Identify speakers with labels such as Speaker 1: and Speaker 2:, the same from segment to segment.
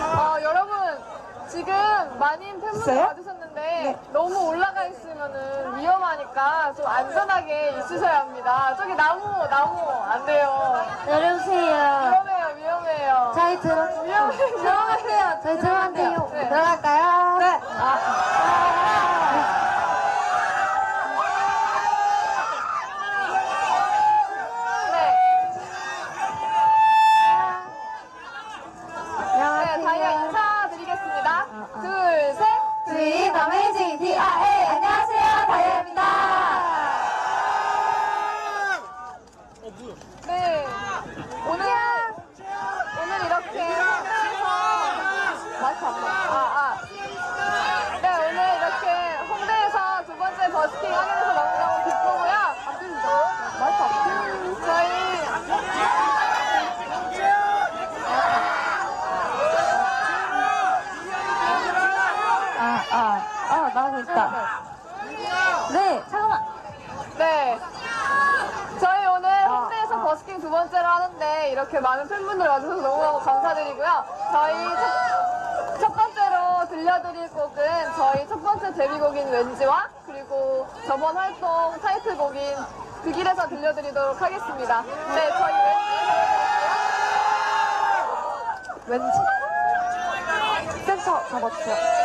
Speaker 1: 아, 여러분 지금 많은 팬분들
Speaker 2: 있어요?
Speaker 1: 와주셨는데 네. 너무 올라가 있으면 위험하니까 좀 안전하게 있으셔야 합니다. 저기 나무 나무 안 돼요.
Speaker 2: 내려오세요.
Speaker 1: 위험해요 위험해요.
Speaker 2: 저희 들어.
Speaker 1: 위험해요. 들어갈게요.
Speaker 2: 저희 들어간대요.
Speaker 1: 네.
Speaker 2: 들어갈까요? 네.
Speaker 1: 아. 이렇게 많은 팬분들 와주셔서 너무 감사드리고요. 저희 첫, 첫 번째로 들려드릴 곡은 저희 첫 번째 데뷔곡인 왠지와 그리고 저번 활동 타이틀곡인 그 길에서 들려드리도록 하겠습니다. 네, 저희 왠지.
Speaker 2: 왠지. 센터 잡아주세요.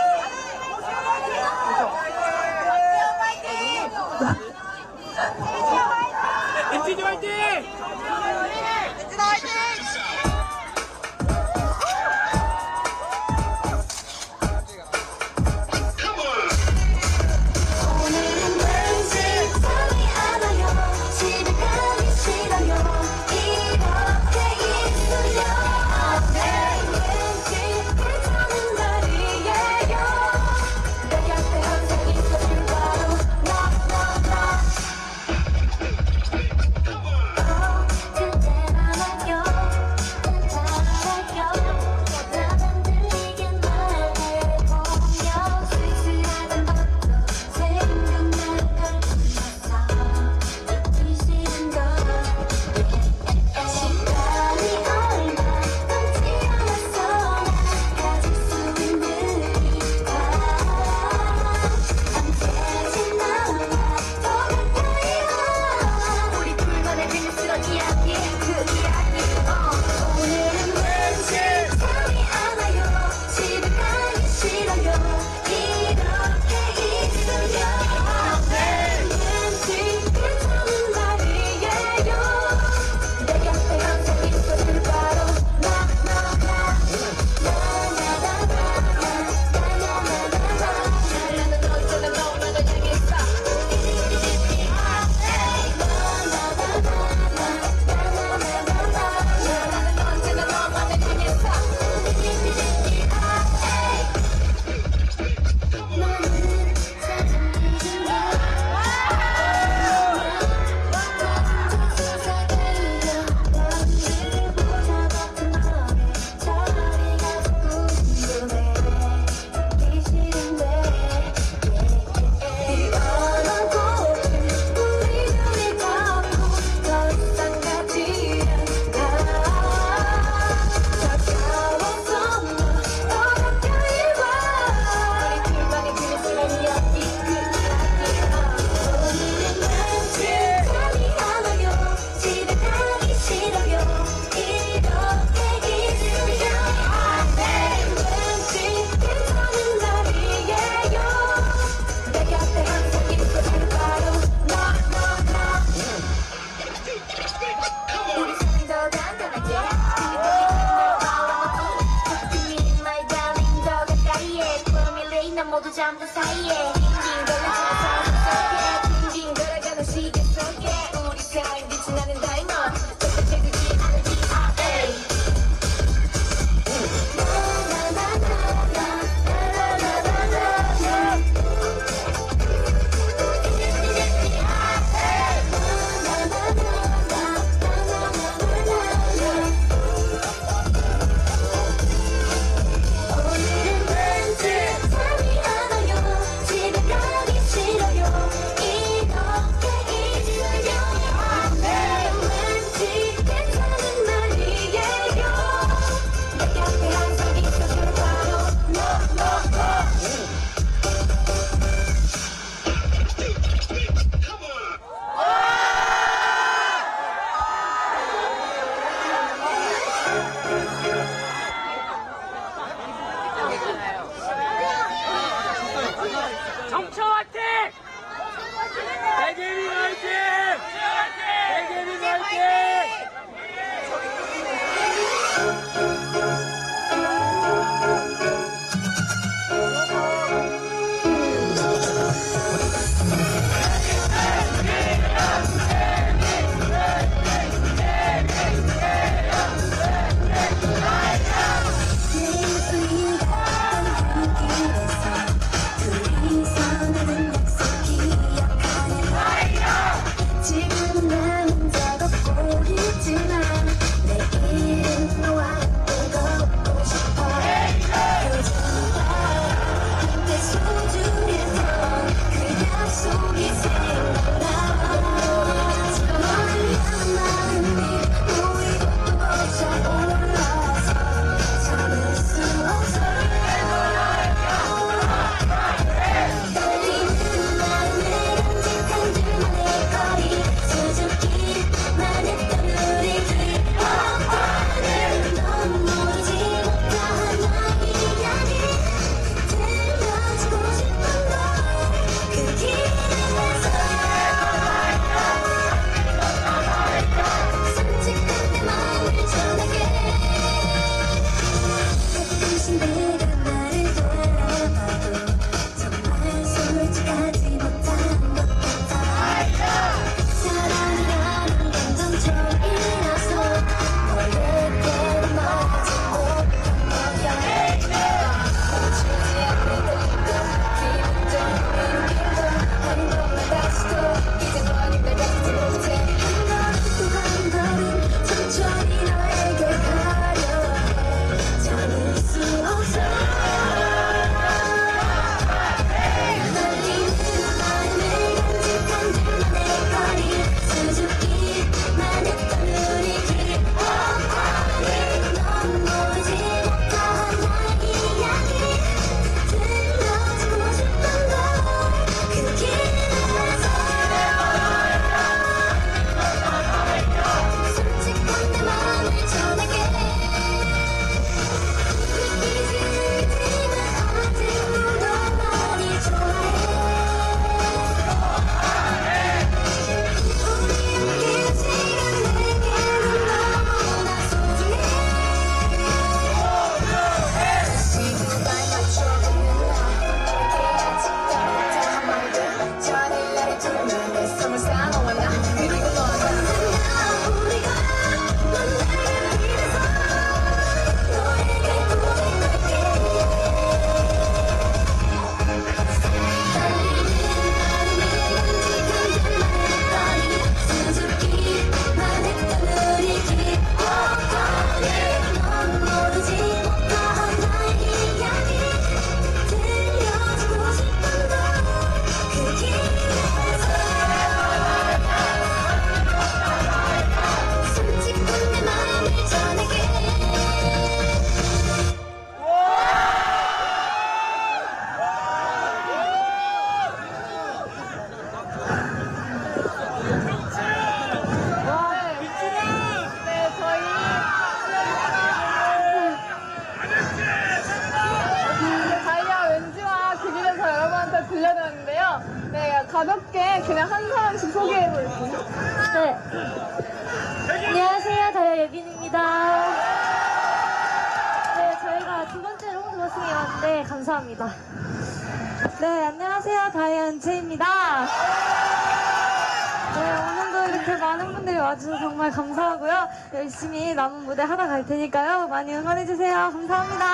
Speaker 3: 와주셔서 정말 감사하고요. 열심히 남은 무대 하다 갈 테니까요. 많이 응원해주세요. 감사합니다.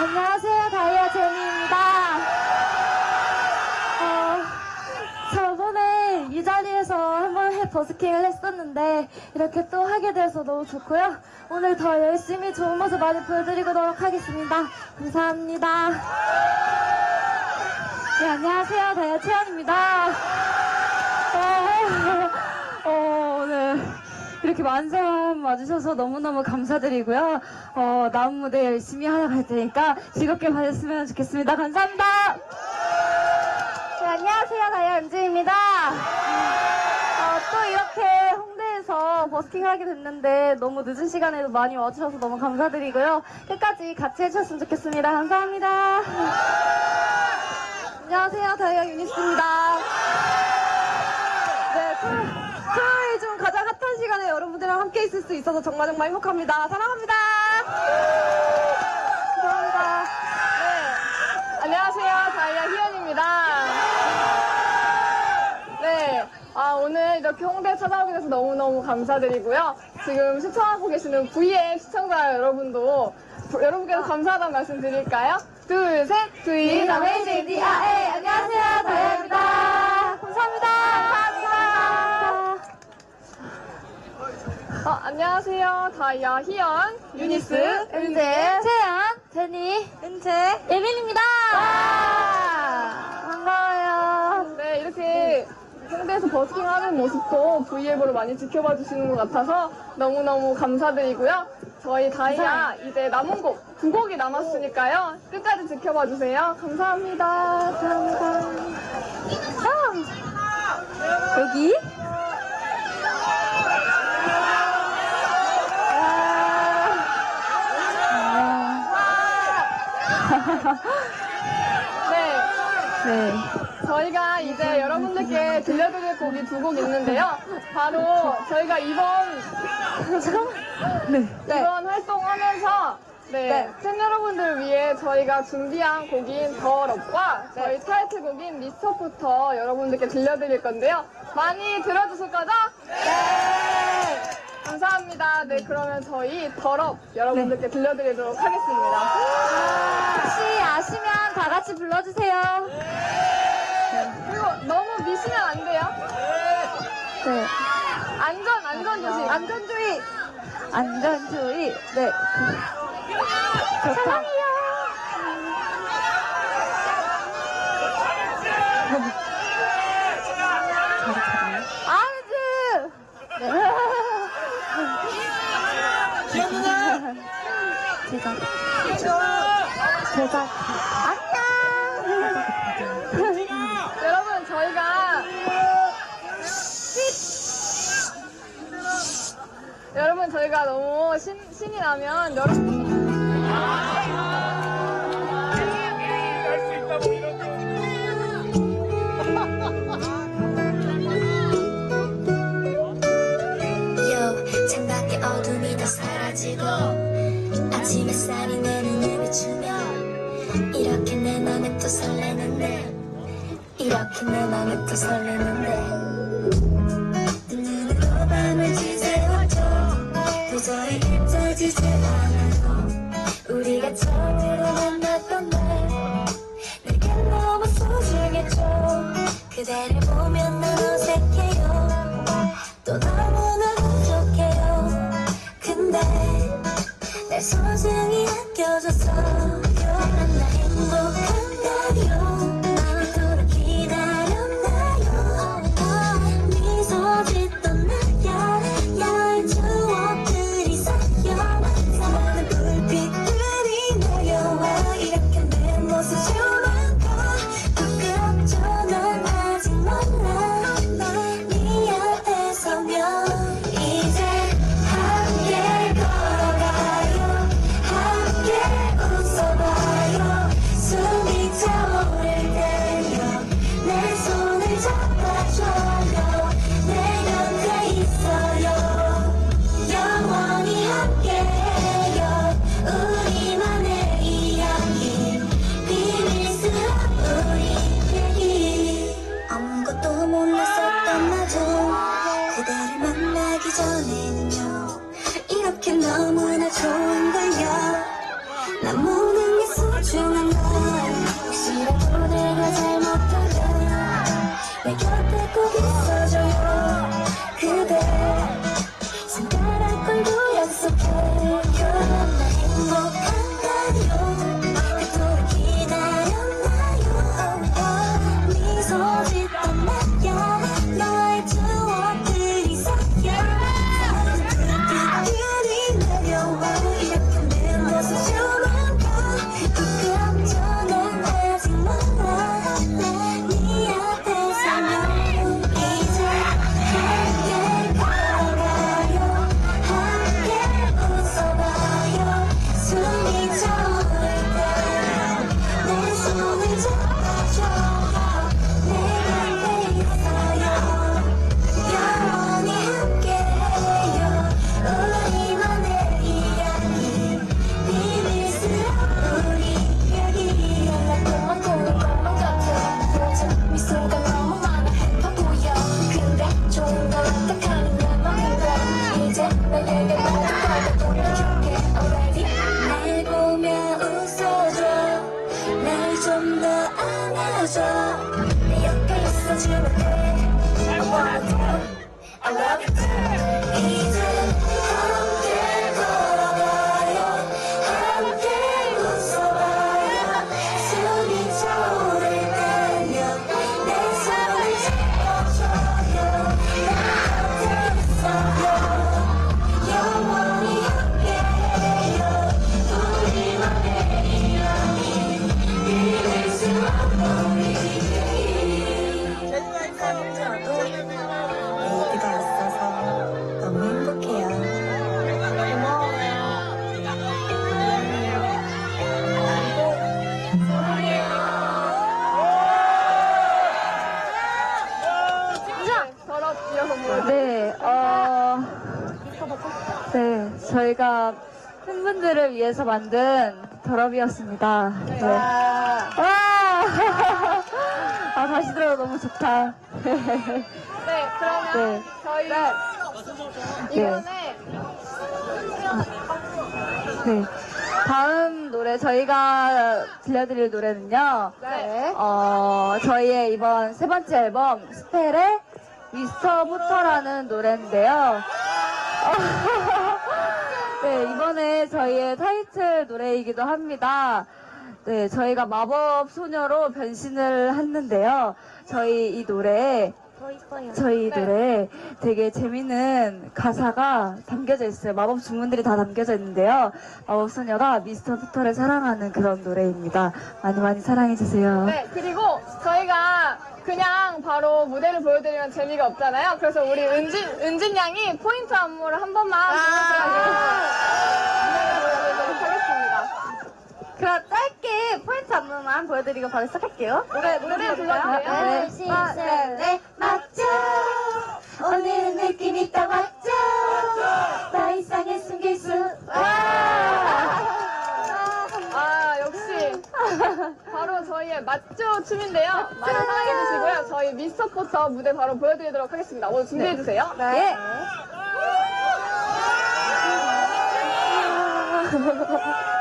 Speaker 3: 안녕하세요. 다이아 제니입니다. 어, 저번에 이 자리에서 한번 해 버스킹을 했었는데 이렇게 또 하게 돼서 너무 좋고요. 오늘 더 열심히 좋은 모습 많이 보여드리도록 하겠습니다. 감사합니다. 네, 안녕하세요. 다이아 채연입니다. 어, 어, 오늘 이렇게 사람 와주셔서 너무너무 감사드리고요. 어, 남은 무대 열심히 하러 갈 테니까 즐겁게 봐주시면 좋겠습니다. 감사합니다. 네, 안녕하세요. 다이아 은주입니다. 어, 또 이렇게 홍대에서 버스킹 하게 됐는데 너무 늦은 시간에도 많이 와주셔서 너무 감사드리고요. 끝까지 같이 해주셨으면 좋겠습니다. 감사합니다. 안녕하세요. 다이아 유니스입니다. 네, 토요일 중 가장 핫한 시간에 여러분들이랑 함께 있을 수 있어서 정말 정말 행복합니다. 사랑합니다. 감사합니다.
Speaker 1: 네. 안녕하세요. 다이아 희연입니다. 네. 아, 오늘 이렇게 홍대 찾아오게 돼서 너무너무 감사드리고요. 지금 시청하고 계시는 V의 시청자 여러분도 부- 여러분께서 감사하다는 말씀 드릴까요? 둘, 셋, V
Speaker 3: 어메이징 디아에 안녕하세요. 다이아입니다. 감사합니다.
Speaker 1: 어, 안녕하세요. 다이아 희연, 유니스,
Speaker 3: 은재, 채연, 제니, 은채, 예빈입니다. 반가워요.
Speaker 1: 네, 이렇게 홍대에서 버스킹 하는 모습도 V앱으로 많이 지켜봐 주시는 것 같아서 너무너무 감사드리고요. 저희 다이아 이제 남은 곡 두 곡이 남았으니까요. 끝까지 지켜봐 주세요. 감사합니다. 감사합니다.
Speaker 3: 아, 여기?
Speaker 1: 네.
Speaker 3: 네.
Speaker 1: 저희가 이제 여러분들께 들려드릴 곡이 두 곡 있는데요. 바로 저희가 이번
Speaker 3: 네.
Speaker 1: 이번 활동하면서 네,
Speaker 3: 네.
Speaker 1: 팬 여러분들을 위해 저희가 준비한 곡인 더럽과 저희 타이틀곡인 미스터부터 여러분들께 들려드릴 건데요. 많이 들어주실 거죠? 네! 감사합니다. 네, 그러면 저희 더럽 여러분들께 들려드리도록 하겠습니다.
Speaker 3: 혹시 아시면 다 같이 불러주세요.
Speaker 1: 그리고 너무 미시면 안 돼요.
Speaker 3: 네.
Speaker 1: 안전, 안전 조심.
Speaker 3: 안전주의. 안전주의. 네. 사랑해요. 아즈. 네. 제작. 제작. 안녕.
Speaker 1: 여러분, 저희가 여러분 저희가 너무 신, 신이 나면 여러분
Speaker 4: 할수 있다고
Speaker 2: 창밖에 어둠이 다 사라지고 아침 햇살이 내 눈을 비추며 이렇게 내 맘에 또 설레는데 이렇게 내 맘에 또 설레는데. 두 눈으로 밤을 지새웠죠 도저히 잊혀지지 않아도 우리가 처음으로 만났던 날 내겐 너무 소중했죠. 그대를 보면
Speaker 3: She's a pleasure. 팬분들을 위해서 만든 더럽이었습니다. 네. 와! 아, 다시 들어도 너무 좋다.
Speaker 1: 네, 그러면
Speaker 3: 네.
Speaker 1: 저희 이번에
Speaker 3: 네. 다음 노래, 저희가 들려드릴 노래는요.
Speaker 1: 네.
Speaker 3: 어, 저희의 이번 세 번째 앨범, 스펠의 미스터 부터라는 노래인데요. 네, 이번에 저희의 타이틀 노래이기도 합니다. 네, 저희가 마법 소녀로 변신을 했는데요. 저희 이 노래에 저희
Speaker 1: 네.
Speaker 3: 노래 되게 재밌는 가사가 담겨져 있어요. 마법 주문들이 다 담겨져 있는데요. 마법 소녀가 미스터 부터를 사랑하는 그런 노래입니다. 많이 많이 사랑해 주세요.
Speaker 1: 네, 그리고 저희가 그냥 바로 무대를 보여드리면 재미가 없잖아요. 그래서 우리 은진, 은진 양이 포인트 안무를 한 번만 보여드리도록 하겠습니다.
Speaker 3: 그럼 짧게 포인트 안무만 보여드리고 바로 시작할게요.
Speaker 1: 노래, 노래 불러주세요.
Speaker 3: 네, 맞죠? 오늘은 느낌이 딱 맞죠? 나 이상에 숨길 수.
Speaker 1: 아, 역시. 바로 저희의 맞죠 춤인데요. 많이 사랑해주시고요. 저희 미스터 포터 무대 바로 보여드리도록 하겠습니다. 오늘 준비해주세요.
Speaker 3: 네.
Speaker 2: 너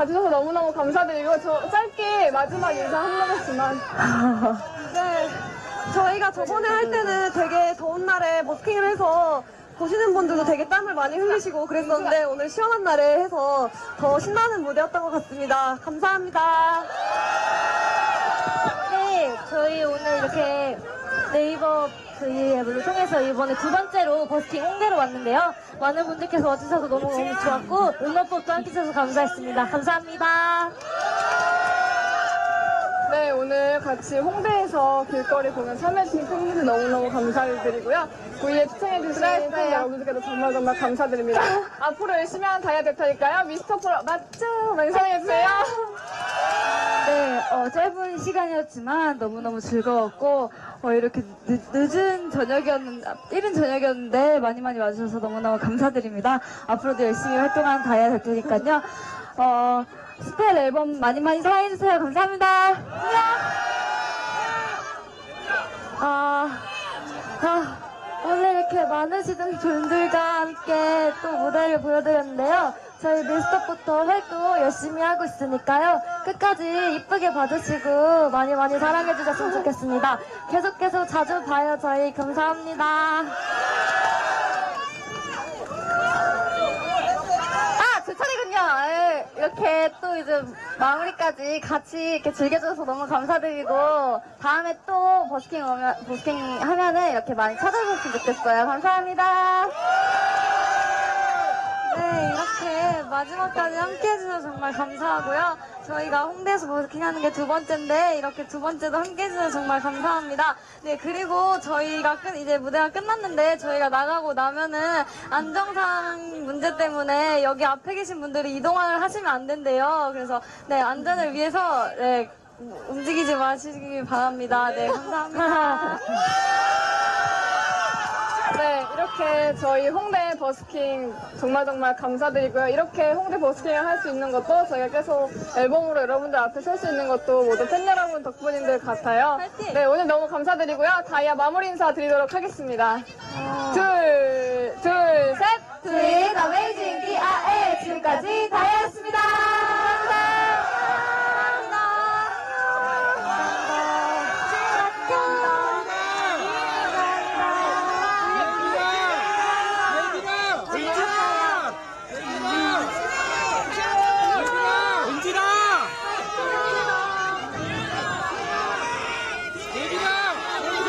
Speaker 1: 봐주셔서 너무너무 감사드리고 저 짧게 마지막 인사 한 번씩만
Speaker 5: 네, 저희가 저번에 할 때는 되게 더운 날에 버스킹을 해서 보시는 분들도 되게 땀을 많이 흘리시고 그랬었는데 오늘 시원한 날에 해서 더 신나는 무대였던 것 같습니다. 감사합니다.
Speaker 3: 네, 저희 오늘 이렇게 네이버 V앱을 통해서 이번에 두 번째로 버스킹 홍대로 왔는데요. 많은 분들께서 와주셔서 너무 너무 좋았고, 응원법도 함께 해주셔서 감사했습니다. 감사합니다.
Speaker 1: 네, 오늘 같이 홍대에서 길거리 공연 참여해주신 팬분들 너무너무 감사드리고요. V에 추천해주신 팬 여러분들께도 정말 정말 감사드립니다. 앞으로 열심히 하는 다이아 될 테니까요. 미스터 프로 맞죠? 많이 사랑해주세요.
Speaker 3: 네, 어, 짧은 시간이었지만 너무너무 즐거웠고, 어, 이렇게 늦, 늦은 저녁이었는데, 이른 저녁이었는데 많이 많이 와주셔서 너무너무 감사드립니다. 앞으로도 열심히 활동하는 다이아 될 테니까요. 어, 스펠 앨범 많이 많이 사랑해주세요. 감사합니다. 아, 아, 오늘 이렇게 많으시던 분들과 함께 또 무대를 보여드렸는데요. 저희 밀스톱부터 활동 열심히 하고 있으니까요. 끝까지 이쁘게 봐주시고 많이 많이 사랑해주셨으면 좋겠습니다. 계속 계속 자주 봐요, 저희. 감사합니다. 아, 제 차례군요. 예, 이렇게 또 이제 마무리까지 같이 이렇게 즐겨줘서 너무 감사드리고, 다음에 또 버스킹 오면, 버스킹 하면은 이렇게 많이 찾아줬으면 좋겠어요. 감사합니다. 네, 이렇게 마지막까지 함께 해주셔서 정말 감사하고요. 저희가 홍대에서 버스킹 하는 게 두 번째인데, 이렇게 두 번째도 함께 해주셔서 정말 감사합니다. 네, 그리고 저희가 끝, 이제 무대가 끝났는데, 저희가 나가고 나면은 안정상 문제 때문에 여기 앞에 계신 분들이 이동을 하시면 안 된대요. 그래서, 네, 안전을 위해서, 네, 움직이지 마시기 바랍니다. 네, 감사합니다.
Speaker 1: 네, 이렇게 저희 홍대 버스킹 정말 정말 감사드리고요. 이렇게 홍대 버스킹을 할 수 있는 것도 저희가 계속 앨범으로 여러분들 앞에 설 수 있는 것도 모두 팬 여러분 덕분인들 같아요. 네, 오늘 너무 감사드리고요. 다이아 마무리 인사 드리도록 하겠습니다. 둘, 둘, 셋! 둘, 어메이징 DRA 지금까지 다이아였습니다.